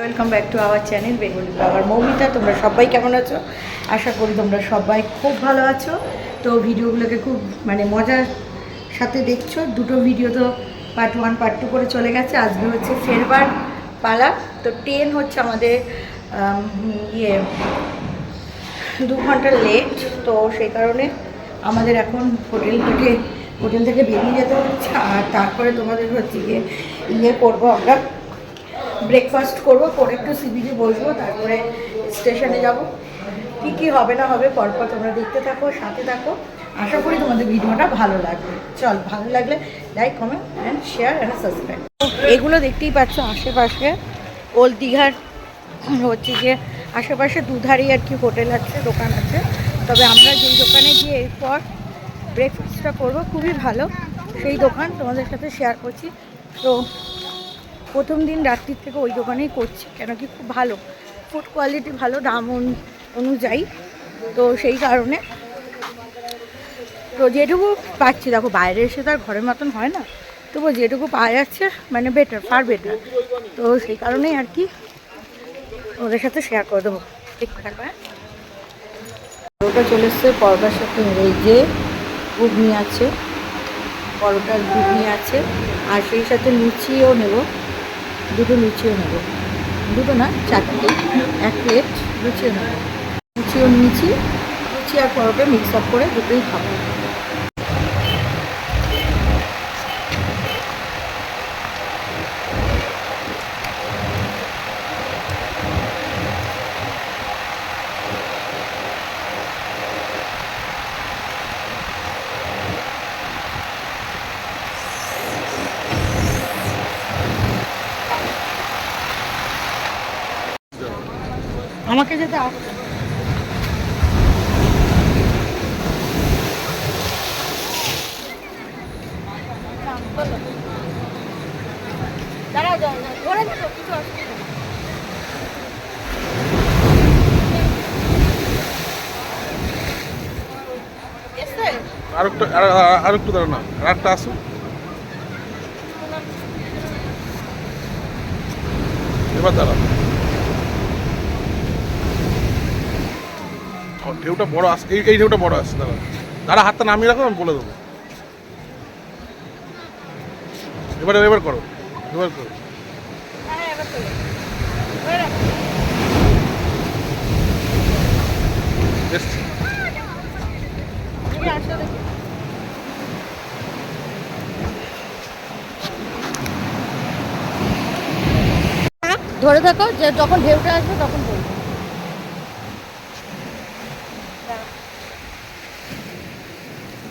Welcome back to our channel Bengali blogger Moumita তোমরা সবাই কেমন আছো? আশা করি তোমরা সবাই খুব ভালো আছো। তো ভিডিওগুলোকে খুব মানে মজার সাথে দেখছ। দুটো ভিডিও তো পার্ট ওয়ান পার্ট টু করে চলে গেছে। আজকে হচ্ছে ফেরবার পালা। তো ট্রেন হচ্ছে আমাদের ইয়ে দু ঘণ্টা লেট তো সেই কারণে আমাদের এখন হোটেল থেকে হোটেল থেকে বেরিয়ে যেতে হচ্ছে। আর তারপরে তোমাদের হচ্ছে গিয়ে ইয়ে করব আমরা। ব্রেকফাস্ট করব, পরে একটু সিবিজে বসবো, তারপরে স্টেশনে যাব। কী কী হবে না হবে পরপর তোমরা দেখতে থাকো, সাথে থাকো। আশা করি তোমাদের ভিডিওটা ভালো লাগবে। চল, ভালো লাগলে like comment and share and subscribe এগুলো দেখতেই পাচ্ছ আশেপাশে। ওল্ড দীঘার হচ্ছে যে আশেপাশে দুধারেই আর কি হোটেল আছে, দোকান আছে। তবে আমরা যেই দোকানে গিয়ে এরপর ব্রেকফাস্টটা করব, খুবই ভালো। সেই দোকান তোমাদের সাথে শেয়ার করছি। তো প্রথম দিন রাত্রির থেকে ওই দোকানেই করছি, কেন কি খুব ভালো। ফুড কোয়ালিটি ভালো, দাম অনু- অনুযায়ী। তো সেই কারণে। তো যেটুকু পাচ্ছি, দেখো বাইরে এসে তো আর ঘরের মতন হয় না। তবু যেটুকু পাওয়া যাচ্ছে মানে বেটার ফার বেটার তো সেই কারণেই আর কি ওদের সাথে শেয়ার করে দেবো। ঠিক থাকবে ওটা চলে এসছে, পরোটার সাথে এই যে ঘুগনি আছে, পরোটার ঘুগনি আছে, আর সেই সাথে লুচিও নেব। দুটো লুচিও নেব। দুটো না, চারটে। এক প্লেট লুচিও নেব। লুচিও নিয়েছি। লুচি আর পরোটা মিক্স আপ করে দুটোই খাব। আমাকে যেতে দাঁড়াও দাঁড়াও দাঁড়াও। অসুবিধা আর একটু আর- না একটা আসুন এবার দাঁড়া ও, ঢেউটা বড় আস এই এই ঢেউটা বড় আসছে দাদা দাঁড়া হাতটা নামিয়ে রাখো আমি বলে দেবো। এবার এবার করো এবার করো। ধরে থাকো যে যখন ঢেউটা আসবে তখন বলব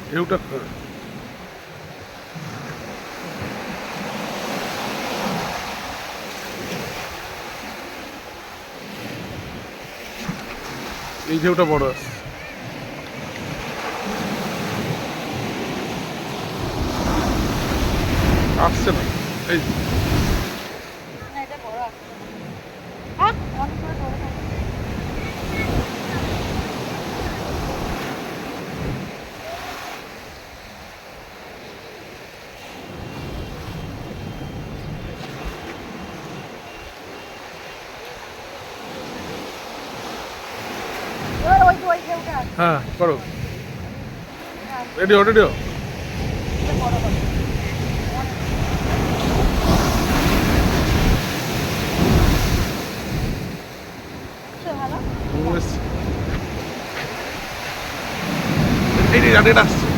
ঢেউটা এই ঢেউটা বড় আছে। আসছে না। এই না, এটা বড় আছে। আহ, অনেক বড় ধরে থাকো। এবার ওই যে ওই ঢেউটা আসছে, হ্যাঁ করো হ্যাঁ, রেডি হো রেডি হো এটা বড় হবে। ভালো হুম, এসছি। এই রে আসছে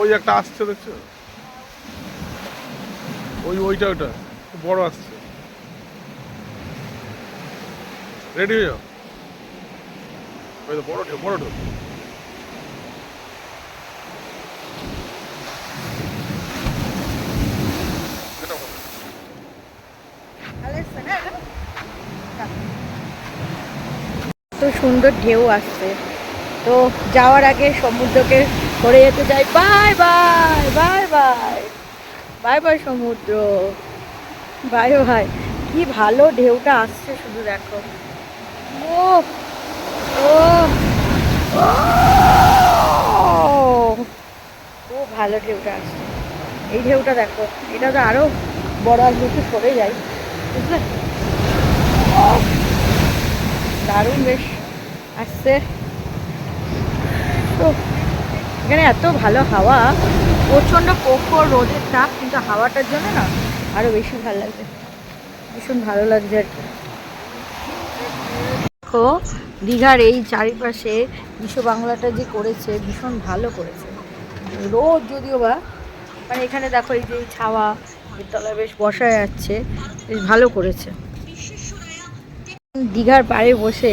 ওই একটা আসছে, দেখছ? ওই ওইটা ওইটা। বড় আসছে। রেডি হয়ে যাও। বড় ঢেউ বড় ঢেউ তো সুন্দর ঢেউ আসছে। তো যাওয়ার আগে সমুদ্রকে করে যেতে চাই। Bye bye bye bye. Bye bye, সমুদ্র। Bye bye. কি ভালো ঢেউটা আসছে শুধু দেখো। ও ও ভালো ঢেউটা আসছে। এই ঢেউটা দেখো, এটা তো আরও বড় আসবে, একটু সরে যাই, বুঝলে? দারুণ বেশ, আসছে। এখানে এত ভালো হাওয়া, প্রচণ্ড প্রখর রোদের তাপ, কিন্তু হাওয়াটার জন্য না আরও বেশি ভালো লাগছে ভীষণ ভালো লাগছে আর কি। দেখো, দীঘার এই চারিপাশে বিশ্ব বাংলাটা যে করেছে, ভীষণ ভালো করেছে। রোদ যদিও বা মানে এখানে দেখো এই যে ছাওয়া তলায় বেশ বসা যাচ্ছে, বেশ ভালো করেছে। দীঘার পাড়ে বসে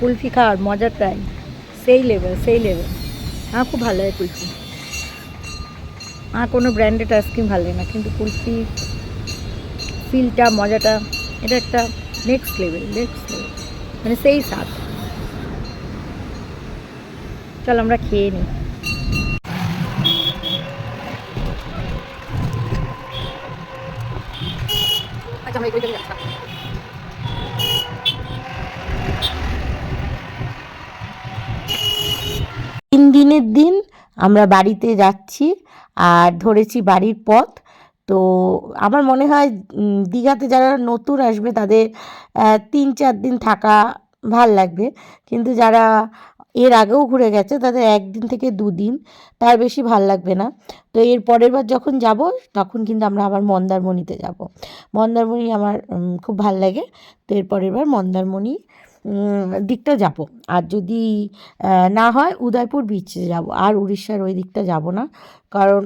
কুলফি খাওয়ার মজাটাই। সেই লেভেল সেই লেভেল আমার খুব ভালো লাগে কুলফি। আমার কোনো ব্র্যান্ডেড আইসক্রিম ভালো লাগে না, কিন্তু কুলফি ফিলটা মজাটা, এটা একটা নেক্সট লেভেল নেক্সট লেভেল মানে সেই স্বাদ। চল আমরা খেয়ে নিই আচ্ছা আমরা এগুলো যাচ্ছি তিন দিনের দিন আমরা বাড়িতে যাচ্ছি আর ধরেছি বাড়ির পথ। তো আমার মনে হয় দীঘাতে যারা নতুন আসবে তাদের তিন চার দিন থাকা ভালো লাগবে। কিন্তু যারা এর আগেও ঘুরে গেছে তাদের একদিন থেকে দুদিন তার বেশি ভালো লাগবে না। তো এর পরের বার যখন যাব, তখন কিন্তু আমরা আবার মন্দারমণিতে যাব। মন্দারমণি আমার খুব ভালো লাগে। তো এর পরের বার মন্দারমণি দিকটা যাব। আর যদি না হয় উদয়পুর বিচে যাব। আর উড়িষ্যার ওই দিকটা যাব না। কারণ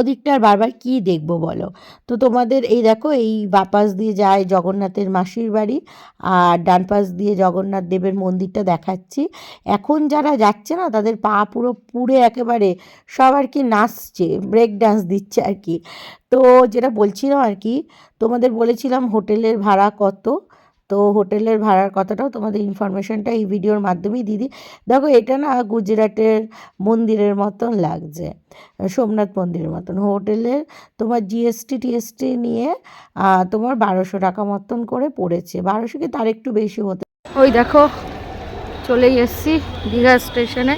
ওদিকটা আর বারবার কী দেখব বলো? তো তোমাদের এই দেখো, এই বাপাস দিয়ে যায় জগন্নাথের মাসির বাড়ি আর ডান পাশ দিয়ে জগন্নাথ দেবের মন্দিরটা দেখাচ্ছি। এখন যারা যাচ্ছে না, তাদের পা পুরো পুড়ে একেবারে সব আর কি নাচছে ব্রেক ডান্স দিচ্ছে আর কি। তো যেটা বলছিলাম আর কি, তোমাদের বলেছিলাম হোটেলের ভাড়া কত? তো হোটেলের ভাড়ার কথাটাও তোমাদের ইনফরমেশনটা এই ভিডিওর মাধ্যমেই দিদি দেখো, এটা না গুজরাটের মন্দিরের মতন লাগছে, সোমনাথ মন্দিরের মতন। হোটেলের তোমার জিএসটি টিএসটি নিয়ে তোমার বারোশো টাকা মতন করে পড়েছে। বারোশো কি তার একটু বেশি হতে ওই দেখো, চলেই এসছি দীঘা স্টেশনে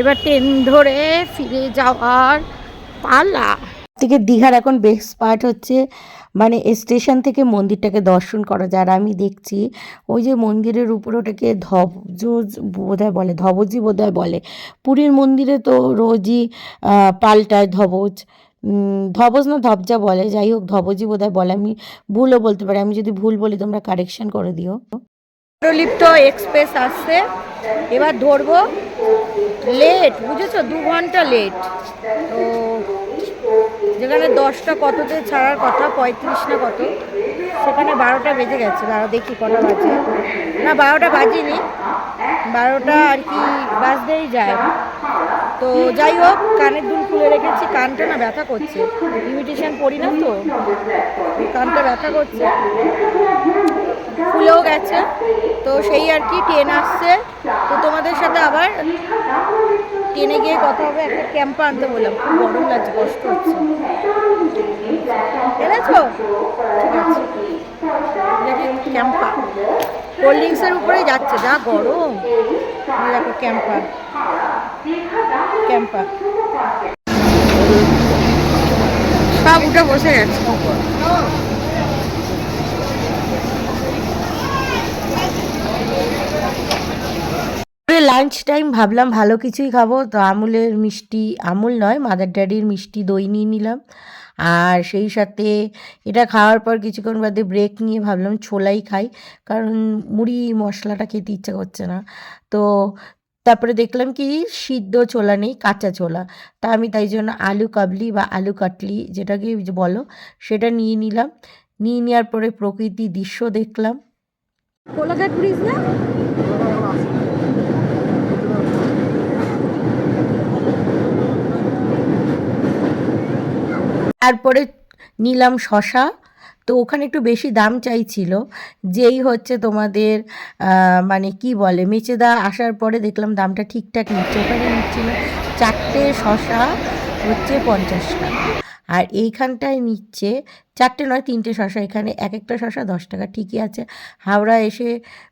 এবার ট্রেন ধরে ফিরে যাওয়ার পালা। থেকে দীঘার এখন বেস্ট পার্ট হচ্ছে মানে স্টেশন থেকে মন্দিরটাকে দর্শন করা যায় আর আমি দেখছি, ওই যে মন্দিরের উপর ওটাকে ধবজ বোধহয় বলে, ধবজি বোধহয় বলে। পুরীর মন্দিরে তো রোজই পাল্টায় ধবজ। ধবজ না ধবজা বলে, যাই হোক ধবজি বোধহয় বলে। আমি ভুলও বলতে পারি, আমি যদি ভুল বলি তোমরা কারেকশন করে দিও। লিপ্ত এক্সপ্রেস আসছে, এবার ধরবো। লেট বুঝেছ? দু ঘণ্টা লেট তো যেখানে দশটা কততে ছাড়ার কথা, পঁয়ত্রিশ না কত, সেখানে বারোটা বেজে গেছে। দাঁড়া দেখি কটা বাজে। না, বারোটা বাজিনি। বারোটা আর কি বাজতেই যায়। তো যাই হোক, কানের দুল খুলে রেখেছি। কানটা না ব্যথা করছে। ইমিটেশন পড়ি না তো? কানটা ব্যথা করছে। খুলেও গেছে। তো সেই আর কি ট্রেন আসছে। তো তোমাদের সাথে আবার ট্রেনে গিয়ে কথা হবে, একটা ক্যাম্পা আনতে বললাম। খুব গরম লাগছে, কষ্ট হচ্ছে। এনেছো ঠিক আছে। দেখি ক্যাম্পা কোল্ড ড্রিঙ্কসের উপরেই যাচ্ছে, যা গরম। দেখো ক্যাম্পা ক্যাম্পা সব উঠে বসে গেছে। লাঞ্চ টাইম ভাবলাম ভালো কিছুই খাব। তো আমুলের মিষ্টি, আমুল নয় মাদার ড্যাডির মিষ্টি দই নিয়ে নিলাম। আর সেই সাথে এটা খাওয়ার পর কিছুক্ষণ বাদে ব্রেক নিয়ে ভাবলাম ছোলাই খাই। কারণ মুড়ি, মশলাটা খেতে ইচ্ছা করছে না। তো তারপরে দেখলাম কি, সিদ্ধ ছোলা নেই, কাঁচা ছোলা। তা আমি তাই জন্য আলু কাবলি বা আলু কাটলি, যেটাকে বলো, সেটা নিয়ে নিলাম। নিয়ে নেওয়ার পরে প্রকৃতি দৃশ্য দেখলাম। কোলাঘাট ব্রিজ না? তারপরে নিলাম শশা। তো ওখানে একটু বেশি দাম চাইছিল। যেই হচ্ছে তোমাদের মানে কি বলে, মেচেদা আসার পরে দেখলাম দামটা ঠিকঠাক নিচ্ছে। ওখানে নিচ্ছিল চারটে শশা হচ্ছে পঞ্চাশ টাকা। আর এইখানটায় নিচ্ছে চারটে নয় তিনটে শশা। এখানে এক একটা শশা দশ টাকা ঠিকই আছে। হাওড়া এসে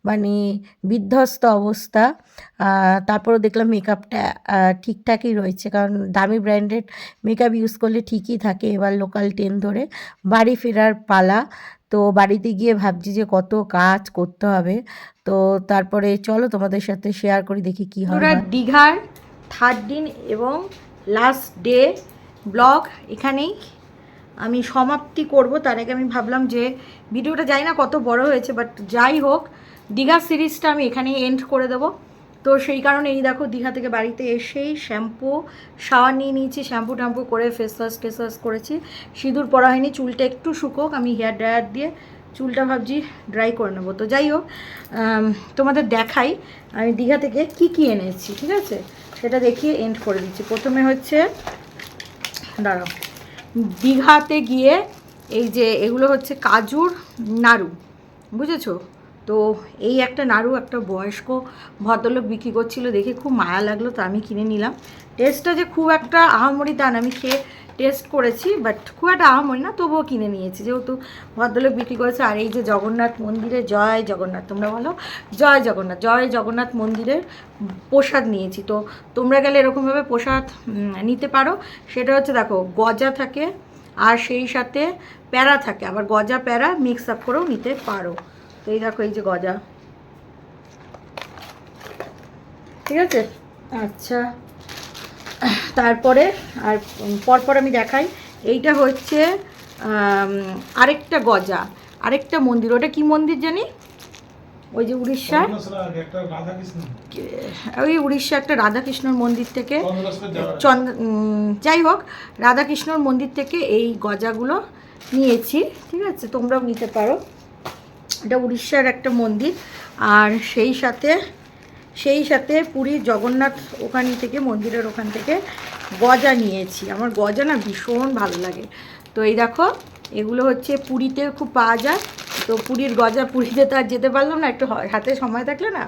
মানে বিধ্বস্ত অবস্থা। তারপরেও দেখলাম মেকআপটা ঠিকঠাকই রয়েছে। কারণ দামি ব্র্যান্ডেড মেকআপ ইউজ করলে ঠিকই থাকে এবার লোকাল ট্রেন ধরে। বাড়ি ফেরার পালা। তো বাড়িতে গিয়ে ভাবছি যে কত কাজ করতে হবে। তো তারপরে চলো তোমাদের সাথে শেয়ার করি দেখি কী হবে দীঘার থার্ড দিন এবং লাস্ট ডে ব্লগ এখানেই। আমি সমাপ্তি করব। তার আগে আমি ভাবলাম যে ভিডিওটা যাই না কত বড় হয়েছে বাট যাই হোক, দীঘা সিরিজটা আমি এখানেই এন্ড করে দেবো। তো সেই কারণে এই দেখো, দীঘা থেকে বাড়িতে এসেই শ্যাম্পু, শাওয়ার নিয়ে নিয়েছি, শ্যাম্পু ট্যাম্পু করে ফেস ওয়াশ টেস ওয়াশ করেছি। সিঁদুর পরা হয়নি, চুলটা একটু শুকোক, আমি হেয়ার ড্রায়ার দিয়ে চুলটা ভাবছি ড্রাই করে নেব। তো যাই হোক তোমাদের দেখাই আমি দীঘা থেকে কি কি এনেছি, ঠিক আছে? সেটা দেখিয়ে এন্ড করে দিচ্ছি। প্রথমে হচ্ছে দাঁড়াও। দীঘাতে গিয়ে এই যে এগুলো হচ্ছে কাজুর নাড়ু, বুঝেছ? তো এই একটা নাড়ু একটা বয়স্ক ভদ্রলোক বিক্রি করছিল, দেখে খুব মায়া লাগল, তো আমি কিনে নিলাম। টেস্টটা যে খুব একটা আহামরি দান আমি খেয়ে টেস্ট করেছি বাট খুব একটা আম হয় না, তবুও কিনে নিয়েছি। যেহেতু ভদ্রলোক বিক্রি করেছে, আর এই যে জগন্নাথ মন্দিরে জয় জগন্নাথ, তোমরা বলো? জয় জগন্নাথ জয় জগন্নাথ মন্দিরের প্রসাদ নিয়েছি। তো তোমরা গেলে এরকমভাবে প্রসাদ নিতে পারো। সেটা হচ্ছে, দেখো, গজা থাকে, আর সেই সাথে প্যারা থাকে। আবার গজা, প্যারা মিক্স আপ করেও নিতে পারো। তো এই দেখো, এই যে গজা। ঠিক আছে? আচ্ছা। তারপরে আর পরপর আমি দেখাই। এইটা হচ্ছে আরেকটা গজা, আরেকটা মন্দির। ওটা কি মন্দির জানি? ওই যে উড়িষ্যার ওই উড়িষ্যা একটা রাধাকৃষ্ণর মন্দির থেকে। চন্দ যাই হোক, রাধাকৃষ্ণর মন্দির থেকে এই গজাগুলো নিয়েছি। ঠিক আছে, তোমরাও নিতে পারো। এটা উড়িষ্যার একটা মন্দির। আর সেই সাথে সেই সাথে পুরীর জগন্নাথ ওখান থেকে, মন্দিরের ওখান থেকে গজা নিয়েছি। আমার গজা না ভীষণ ভালো লাগে। তো এই দেখো, এগুলো হচ্ছে পুরীতে খুব পাওয়া যায়। তো পুরীর গজা পুরীতে তো আর যেতে পারলাম না, একটু হাতে সময় থাকলে না,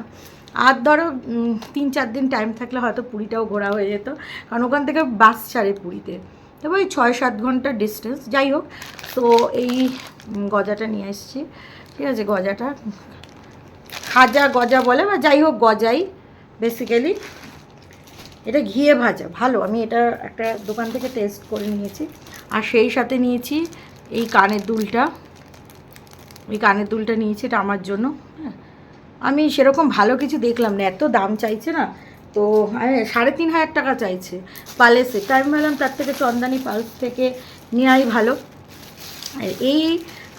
আর ধরো তিন চার দিন টাইম থাকলে হয়তো পুরীটাও ঘোরা হয়ে যেত। কারণ ওখান থেকে বাস ছাড়ে পুরীতে। তবে ওই ছয় সাত ঘণ্টার ডিস্টেন্স যাই হোক। তো এই গজাটা নিয়ে এসেছি। ঠিক আছে, গজাটা খাজা গজা বলে বা যাই হোক গজাই বেসিক্যালি এটা ঘিয়ে ভাজা, ভালো। আমি এটা একটা দোকান থেকে টেস্ট করে নিয়েছি। আর সেই সাথে নিয়েছি এই কানের দুলটা। এই কানের দুলটা নিয়েছি, এটা আমার জন্য। হ্যাঁ। আমি সেরকম ভালো কিছু দেখলাম না। এত দাম চাইছে না। তো সাড়ে তিন হাজার টাকা চাইছে পালেসে তাই আমি ভাবলাম তার থেকে চন্দানি পালস থেকে নেওয়াই ভালো। এই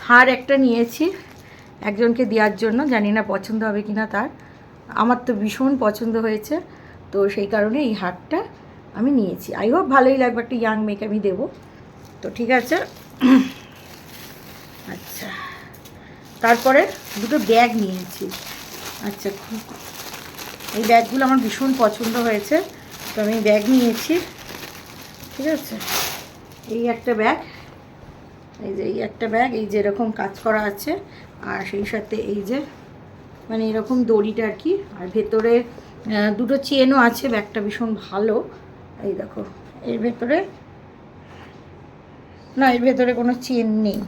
হার একটা নিয়েছি। একজনকে দেওয়ার জন্য, জানি না পছন্দ হবে কি না তার। আমার তো ভীষণ পছন্দ হয়েছে, তো সেই কারণে এই হারটা আমি নিয়েছি। আই হোপ ভালোই লাগবে, একটা ইয়াং মেয়েকে আমি দেবো। তো ঠিক আছে। আচ্ছা। তারপরে দুটো ব্যাগ নিয়েছি। আচ্ছা এই ব্যাগগুলো আমার ভীষণ পছন্দ হয়েছে। তো আমি ব্যাগ নিয়েছি। ঠিক আছে? এই একটা ব্যাগ এই যে এই একটা ব্যাগ এই যে এরকম কাজ করা আছে আর সেই সাথে এই যে মানে এরকম দড়িটা আর কি, আর ভেতরে দুটো চেনও আছে, ব্যাগটা ভীষণ ভালো। এই দেখো, এর ভেতরে, না, এর ভেতরে কোনো চেন নেই।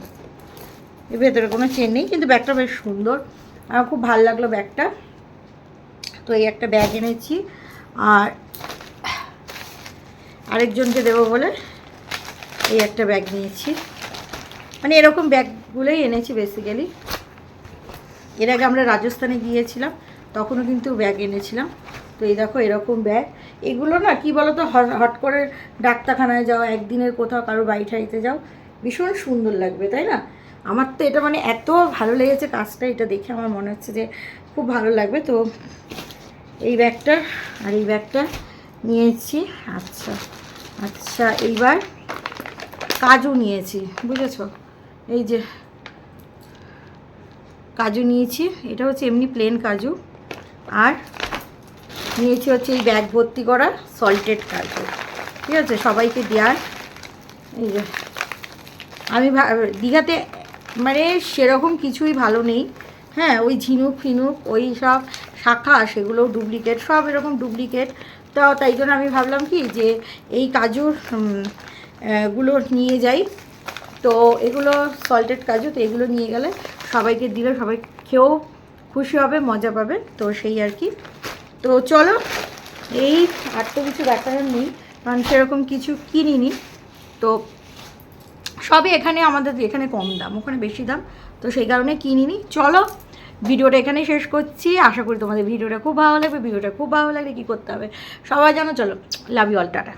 এর ভেতরে কোনো চেন নেই, কিন্তু ব্যাগটা বেশ সুন্দর। আমার খুব ভালো লাগল ব্যাগটা। তো এই একটা ব্যাগ এনেছি, আর আরেকজনকে দেবো বলে এই একটা ব্যাগ নিয়েছি। মানে এরকম ব্যাগগুলোই এনেছি বেসিক্যালি এর আগে আমরা রাজস্থানে গিয়েছিলাম, তখনও কিন্তু ব্যাগ এনেছিলাম। তো এই দেখো এরকম ব্যাগ এগুলো না, কি বলো তো হট করে ডাক্তারখানায় যাও, একদিনের কোথাও কারও বাড়ি ঠাড়িতে যাও, ভীষণ সুন্দর লাগবে, তাই না? আমার তো এটা মানে এত ভালো লেগেছে কাজটা, এটা দেখে আমার মনে হচ্ছে যে খুব ভালো লাগবে। তো এই ব্যাগটা, আর এই ব্যাগটা নিয়েছি। আচ্ছা আচ্ছা এইবার কাজু নিয়েছি, বুঝেছ? এই যে কাজু নিয়েছি, এটা হচ্ছে এমনি প্লেন কাজু। আর নিয়েছি হচ্ছে এই ব্যাগ ভর্তি করা সল্টেড কাজু। ঠিক আছে? সবাইকে দেওয়ার এই যে, আমি দীঘাতে মানে সেরকম কিছুই ভালো নেই। হ্যাঁ ওই ঝিনুক ফিনুক, ওই সব শাখা, সেগুলো ডুপ্লিকেট সব এরকম ডুপ্লিকেট তো তাই জন্য আমি ভাবলাম কি যে এই কাজুরগুলো নিয়ে যাই। তো এগুলো সল্টেড কাজু, তো এগুলো নিয়ে গেলে সবাইকে দিলে সবাই খেয়েও খুশি হবে, মজা পাবে। তো সেই আর কি। তো চলো, এই আর তো কিছু দেখানোর নেই। কারণ সেরকম কিছু কিনিনি। তো সবই এখানে আমাদের, এখানে কম দাম, ওখানে বেশি দাম। তো সেই কারণে কিনিনি। চলো, ভিডিওটা এখানে শেষ করছি। আশা করি তোমাদের ভিডিওটা খুব ভালো লাগবে, ভিডিওটা খুব ভালো লাগলে কী করতে হবে? সবাই জানো, চলো লাভ ইউ অল টাটা।